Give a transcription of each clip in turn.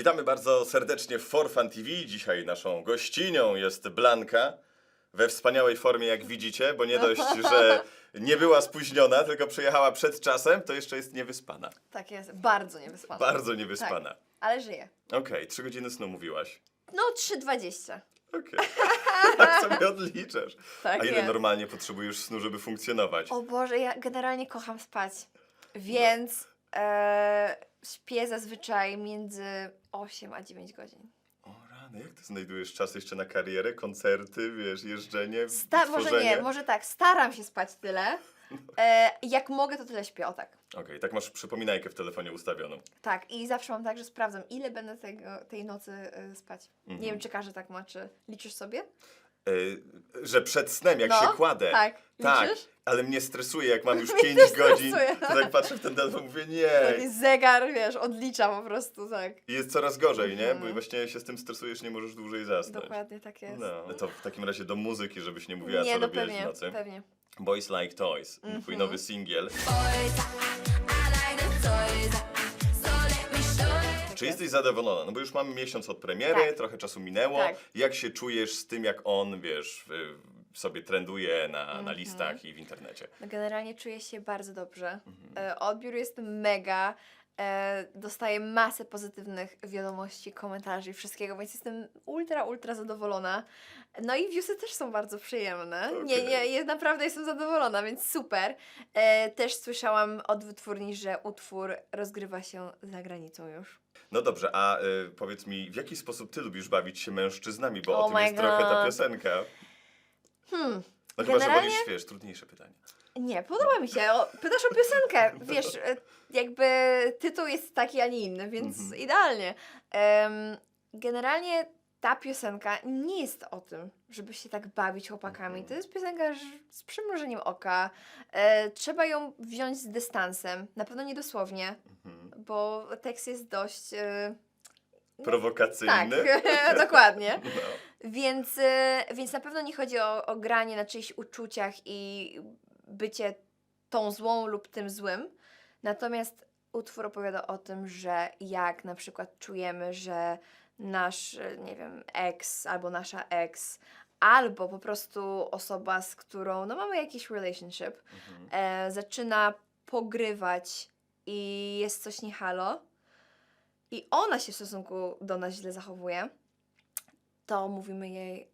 Witamy bardzo serdecznie w For Fun TV. Dzisiaj naszą gościnią jest Blanka. We wspaniałej formie, jak widzicie, bo nie dość, że nie była spóźniona, tylko przyjechała przed czasem, to jeszcze jest niewyspana. Tak jest, bardzo niewyspana. Bardzo niewyspana. Tak, ale żyje. Okej, trzy godziny snu mówiłaś. No 3,20. Okej. tak sobie odliczasz. Tak A ile jest. normalnie potrzebujesz snu, żeby funkcjonować? O Boże, ja generalnie kocham spać. Więc e, śpię zazwyczaj między 8 a 9 godzin. O rany, jak ty znajdujesz czas jeszcze na karierę, koncerty, wiesz, jeżdżenie, Sta- może tworzenie? nie, może tak, staram się spać tyle. E, jak mogę, to tyle śpię, o tak. Okej, tak masz przypominajkę w telefonie ustawioną. Tak, i zawsze mam tak, że sprawdzam, ile będę tego, tej nocy e, spać. Mhm. Nie wiem, czy każdy tak ma, czy liczysz sobie? Y, że przed snem, jak No, się kładę. tak. Tak, Liczysz? ale mnie stresuje, jak mam już Mnie 5 też godzin, stresuje, to tak patrzę w ten telefon, mówię Taki nie. zegar, wiesz, odlicza po prostu, tak. I jest coraz gorzej, nie? Bo Mhm. właśnie się z tym stresujesz, nie możesz dłużej zasnąć. Dokładnie tak jest. No, to w takim razie do muzyki, żebyś nie mówiła, co no robiłeś pewnie, w nocy. pewnie. Boys Like Toys, twój Mhm. nowy singiel. boys. Czy jesteś zadowolona? No bo już mamy miesiąc od premiery, Tak. trochę czasu minęło. Tak. Jak się czujesz z tym, jak on, wiesz, y, sobie trenduje na, Mhm. na listach i w internecie? No generalnie czuję się bardzo dobrze. Mhm. E, odbiór jest mega. E, dostaję masę pozytywnych wiadomości, komentarzy i wszystkiego, więc jestem ultra, ultra zadowolona. No i viewsy też są bardzo przyjemne. Nie, Okej. nie, ja naprawdę jestem zadowolona, więc super. E, też słyszałam od wytwórni, że utwór rozgrywa się za granicą już. No dobrze, a y, powiedz mi, w jaki sposób ty lubisz bawić się mężczyznami? Bo o Oh tym my jest trochę ta God. piosenka. Hmm, No chyba, że Generalnie- wolisz, wiesz, trudniejsze pytania. Nie, podoba mi się. O, pytasz o piosenkę. Wiesz, e, jakby tytuł jest taki, a nie inny, więc Mhm. idealnie. Em, generalnie ta piosenka nie jest o tym, żeby się tak bawić chłopakami. Mhm. To jest piosenka ż- z przymrużeniem oka. E, trzeba ją wziąć z dystansem. Na pewno nie dosłownie, Mhm. Bo tekst jest dość... E, tak, Prowokacyjny. dokładnie. No. Więc, e, więc na pewno nie chodzi o, o granie na czyichś uczuciach i bycie tą złą lub tym złym. Natomiast utwór opowiada o tym, że jak na przykład czujemy, że nasz, e, nie wiem, ex albo nasza ex, albo po prostu osoba, z którą no, mamy jakiś relationship, Mhm. e, zaczyna pogrywać i jest coś nie halo i ona się w stosunku do nas źle zachowuje, to mówimy jej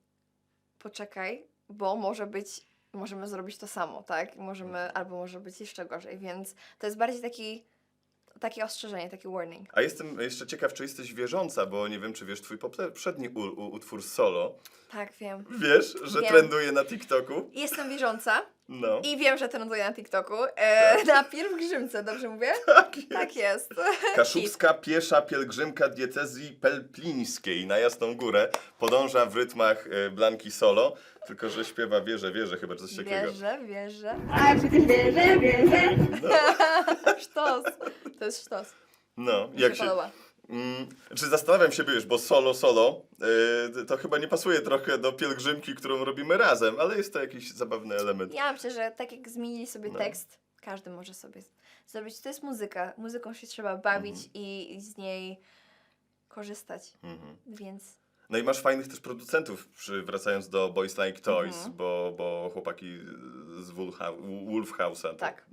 poczekaj, bo może być, możemy zrobić to samo, tak? Możemy, albo może być jeszcze gorzej, więc to jest bardziej taki, takie ostrzeżenie, taki warning. A jestem jeszcze ciekaw, czy jesteś wierząca, bo nie wiem, czy wiesz, twój poprzedni u, u, utwór solo, Tak, wiem. wiesz, że Wiem. trenduje na TikToku? Jestem wierząca No. i wiem, że trenduję na TikToku. E, na pielgrzymce, dobrze mówię? Tak jest. Tak jest. Kaszubska piesza pielgrzymka diecezji pelplińskiej na Jasną Górę podąża w rytmach e, Blanki Solo, tylko że śpiewa wieże, wieże, chyba coś takiego. Wierzę, wierzę. A przecież wierzę, wierzę. Sztos. To jest sztos. No, Mi jak się się... Mm, czy zastanawiam się, wiesz, bo solo, solo, e, to chyba nie pasuje trochę do pielgrzymki, którą robimy razem, ale jest to jakiś zabawny element. Ja myślę, że tak jak zmienili sobie No. tekst, każdy może sobie zrobić. To jest muzyka. Muzyką się trzeba bawić Mhm. i, i z niej korzystać. Mhm. Więc No i masz fajnych też producentów, przy, wracając do Boys Like Toys, Mhm. bo, bo chłopaki z Wolfhau- Wolf House'a. to- tak.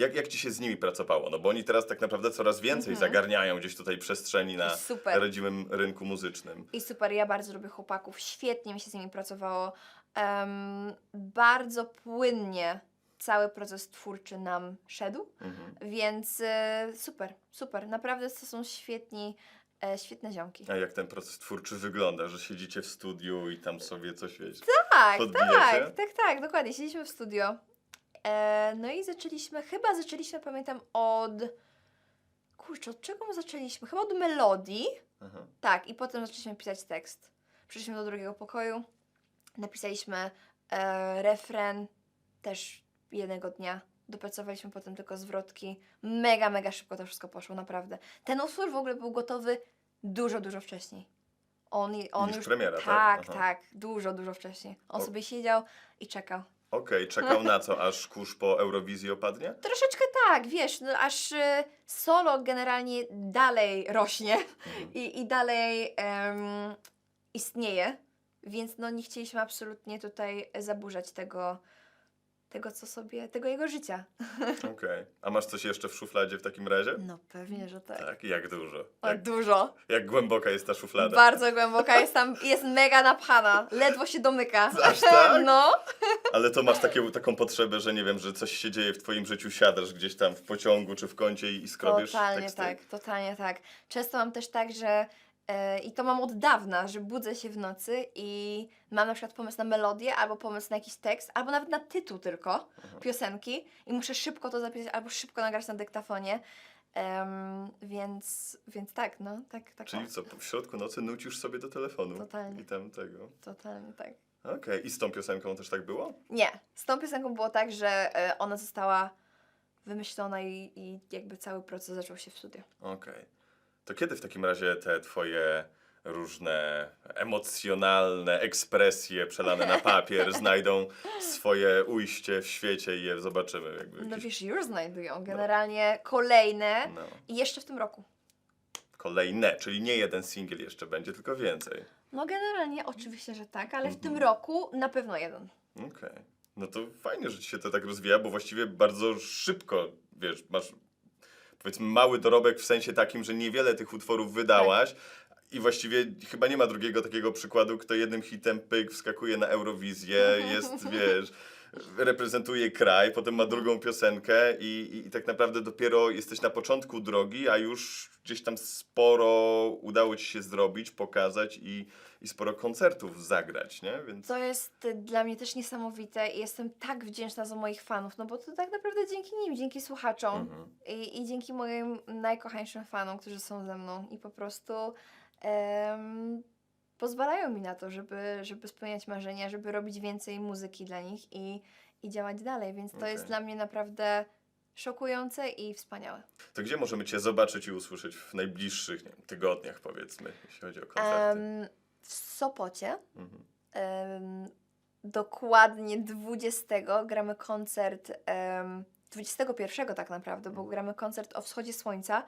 Jak, jak ci się z nimi pracowało? No bo oni teraz tak naprawdę coraz więcej Mhm. zagarniają gdzieś tutaj przestrzeni na Super. rodzimym rynku muzycznym. I super, ja bardzo lubię chłopaków. Świetnie mi się z nimi pracowało. Em, bardzo płynnie cały proces twórczy nam szedł. Mhm. Więc e, super, super. Naprawdę to są świetni, e, świetne ziomki. A jak ten proces twórczy wygląda, że siedzicie w studiu i tam sobie coś wiecie? Tak, tak, tak, tak, dokładnie. Siedzieliśmy w studio. E, no i zaczęliśmy, chyba zaczęliśmy, pamiętam, od. Kurczę, od czego my zaczęliśmy? Chyba od melodii. Aha. Tak, i potem zaczęliśmy pisać tekst. Przyszliśmy do drugiego pokoju, napisaliśmy e, refren też jednego dnia. Dopracowaliśmy potem tylko zwrotki. Mega, mega szybko to wszystko poszło, naprawdę. Ten utwór w ogóle był gotowy dużo, dużo wcześniej. On, on Niż już. premiera, tak? tak? Aha. Tak, dużo, dużo wcześniej. On O- sobie siedział i czekał. Okej, czekał na co, aż kurz po Eurowizji opadnie? Troszeczkę tak, wiesz, no aż y, solo generalnie dalej rośnie Mhm. i, i dalej em, istnieje, więc no nie chcieliśmy absolutnie tutaj zaburzać tego, tego co sobie, tego jego życia. Okej. A masz coś jeszcze w szufladzie w takim razie? No pewnie, że tak. Tak, jak dużo. O, Jak, dużo. jak głęboka jest ta szuflada? Bardzo głęboka, jest tam, jest mega napchana, ledwo się domyka. Aż tak? No. Ale to masz takie, taką potrzebę, że nie wiem, że coś się dzieje w twoim życiu, siadasz gdzieś tam w pociągu czy w kącie i, i skrobiesz Totalnie teksty? tak, totalnie tak. Często mam też tak, że i to mam od dawna, że budzę się w nocy i mam na przykład pomysł na melodię, albo pomysł na jakiś tekst, albo nawet na tytuł tylko piosenki i muszę szybko to zapisać, albo szybko nagrać na dyktafonie. Em, więc, więc tak, no, tak, tak. Czyli co, w środku nocy nucisz sobie do telefonu Totalnie. i tam tego. Totalnie tak. Okej, i z tą piosenką też tak było? Nie, z tą piosenką było tak, że e, ona została wymyślona i, i jakby cały proces zaczął się w studiu. Okej. To kiedy w takim razie te twoje różne emocjonalne ekspresje przelane na papier znajdą swoje ujście w świecie i je zobaczymy? Jakby No jakieś... wiesz, już znajdują generalnie kolejne no. i jeszcze w tym roku. Kolejne, czyli nie jeden singiel jeszcze będzie, tylko więcej. No generalnie oczywiście, że tak, ale w tym Mhm. roku na pewno jeden. Okej. No to fajnie, że ci się to tak rozwija, bo właściwie bardzo szybko, wiesz, masz powiedzmy mały dorobek w sensie takim, że niewiele tych utworów wydałaś i właściwie chyba nie ma drugiego takiego przykładu, kto jednym hitem pyk wskakuje na Eurowizję, jest, wiesz, reprezentuje kraj, potem ma drugą piosenkę i, i, i tak naprawdę dopiero jesteś na początku drogi, a już gdzieś tam sporo udało ci się zrobić, pokazać i, i sporo koncertów zagrać, nie? Więc... To jest dla mnie też niesamowite i jestem tak wdzięczna za moich fanów, no bo to tak naprawdę dzięki nim, dzięki słuchaczom Mhm. i, i dzięki moim najkochańszym fanom, którzy są ze mną i po prostu pozwalają mi na to, żeby, żeby spełniać marzenia, żeby robić więcej muzyki dla nich i, i działać dalej, więc to Okej. jest dla mnie naprawdę szokujące i wspaniałe. To gdzie możemy Cię zobaczyć i usłyszeć w najbliższych wiem, tygodniach, powiedzmy, jeśli chodzi o koncerty? Em, w Sopocie Mhm. em, dokładnie 20 gramy koncert, em, 21 tak naprawdę, bo gramy koncert o wschodzie słońca.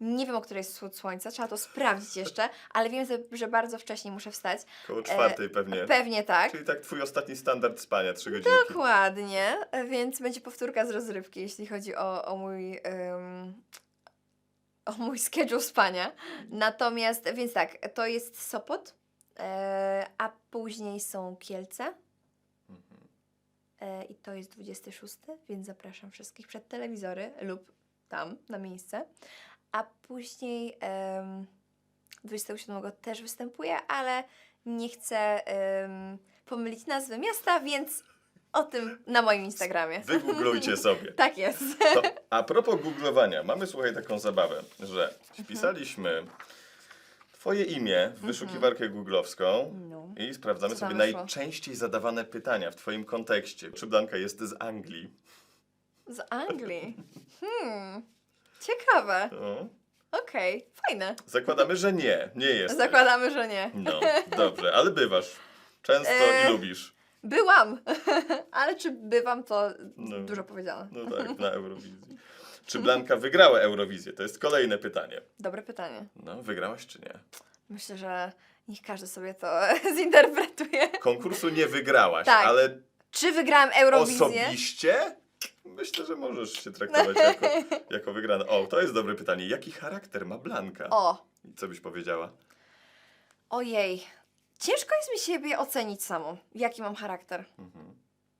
Nie wiem, o której jest wschód słońca, trzeba to sprawdzić jeszcze, ale wiem, że- bardzo wcześnie muszę wstać. Koło czwartej pewnie. E, Pewnie tak. Czyli tak Twój ostatni standard spania, trzy godzinki. Dokładnie, więc będzie powtórka z rozrywki, jeśli chodzi o, o mój. em, o mój schedule spania. Natomiast, więc tak, to jest Sopot, e, a później są Kielce. Mhm. E, I to jest 26, więc zapraszam wszystkich przed telewizory lub tam na miejsce. A później em, 27 też występuję, ale nie chcę em, pomylić nazwy miasta, więc o tym na moim Instagramie. Wygooglujcie sobie. Tak jest. To, a propos googlowania, mamy słuchaj taką zabawę, że wpisaliśmy Twoje imię w wyszukiwarkę googlowską No. i sprawdzamy Co tam sobie wyszło? najczęściej zadawane pytania w Twoim kontekście. Czy Blanka jest z Anglii? Z Anglii. Hmm. Ciekawe. No. Okej, fajne. Zakładamy, że nie, nie jest. Zakładamy, że nie. No, dobrze, ale bywasz. Często E, i lubisz. Byłam, ale czy bywam, to No. dużo powiedziane. No tak, na Eurowizji. Czy Blanka wygrała Eurowizję? To jest kolejne pytanie. Dobre pytanie. No, wygrałaś czy nie? Myślę, że niech każdy sobie to zinterpretuje. Konkursu nie wygrałaś, Tak. ale Czy wygrałam Eurowizję? osobiście myślę, że możesz się traktować jako, jako wygrana. O, to jest dobre pytanie. Jaki charakter ma Blanka? O, I Co byś powiedziała? ojej. Ciężko jest mi siebie ocenić samą, jaki mam charakter. Mhm.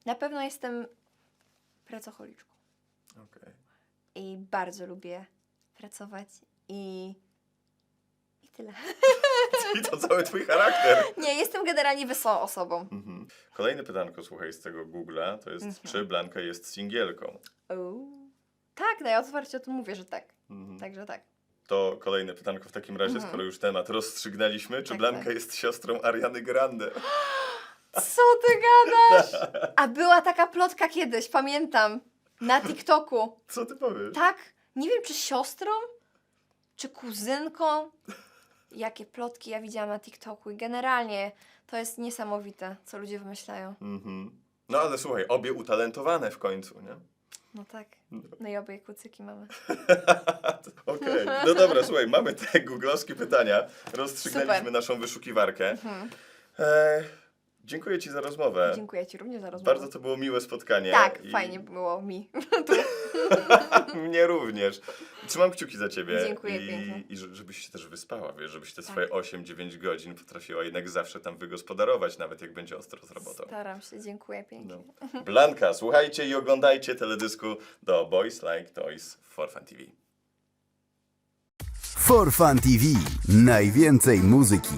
Na pewno jestem pracocholiczką Okej. i bardzo lubię pracować i... i tyle. I to cały twój charakter. Nie, jestem generalnie wesołą osobą. Mhm. Kolejne pytanko, słuchaj, z tego Google'a, to jest, Mhm. czy Blanka jest singielką? Uuu. Tak, no ja otwarcie o tym mówię, że tak. Mhm. Także tak. To kolejne pytanko w takim razie, Mhm. skoro już temat rozstrzygnęliśmy, czy Tak, Blanka tak. jest siostrą Ariany Grande? Co ty gadasz? A była taka plotka kiedyś, pamiętam, na TikToku. Co ty powiesz? Tak, nie wiem czy siostrą, czy kuzynką. Jakie plotki ja widziałam na TikToku i generalnie to jest niesamowite, co ludzie wymyślają. Mhm. No ale słuchaj, obie utalentowane w końcu, nie? No tak. No i obie kucyki mamy. Okej, no dobra, słuchaj, mamy te googlowskie pytania, rozstrzygnęliśmy Super. naszą wyszukiwarkę. E, dziękuję Ci za rozmowę. Dziękuję Ci również za rozmowę. Bardzo to było miłe spotkanie. Tak, i fajnie było mi. Mnie również. Trzymam kciuki za Ciebie. Dziękuję I, pięknie. I że- żebyś się też wyspała, wiesz, żebyś te Tak. swoje 8-9 godzin potrafiła jednak zawsze tam wygospodarować, nawet jak będzie ostro z robotą. Staram się, dziękuję pięknie. No. Blanka, słuchajcie i oglądajcie teledysku do Boys Like Toys for Fun TV. For Fun TV. Najwięcej muzyki.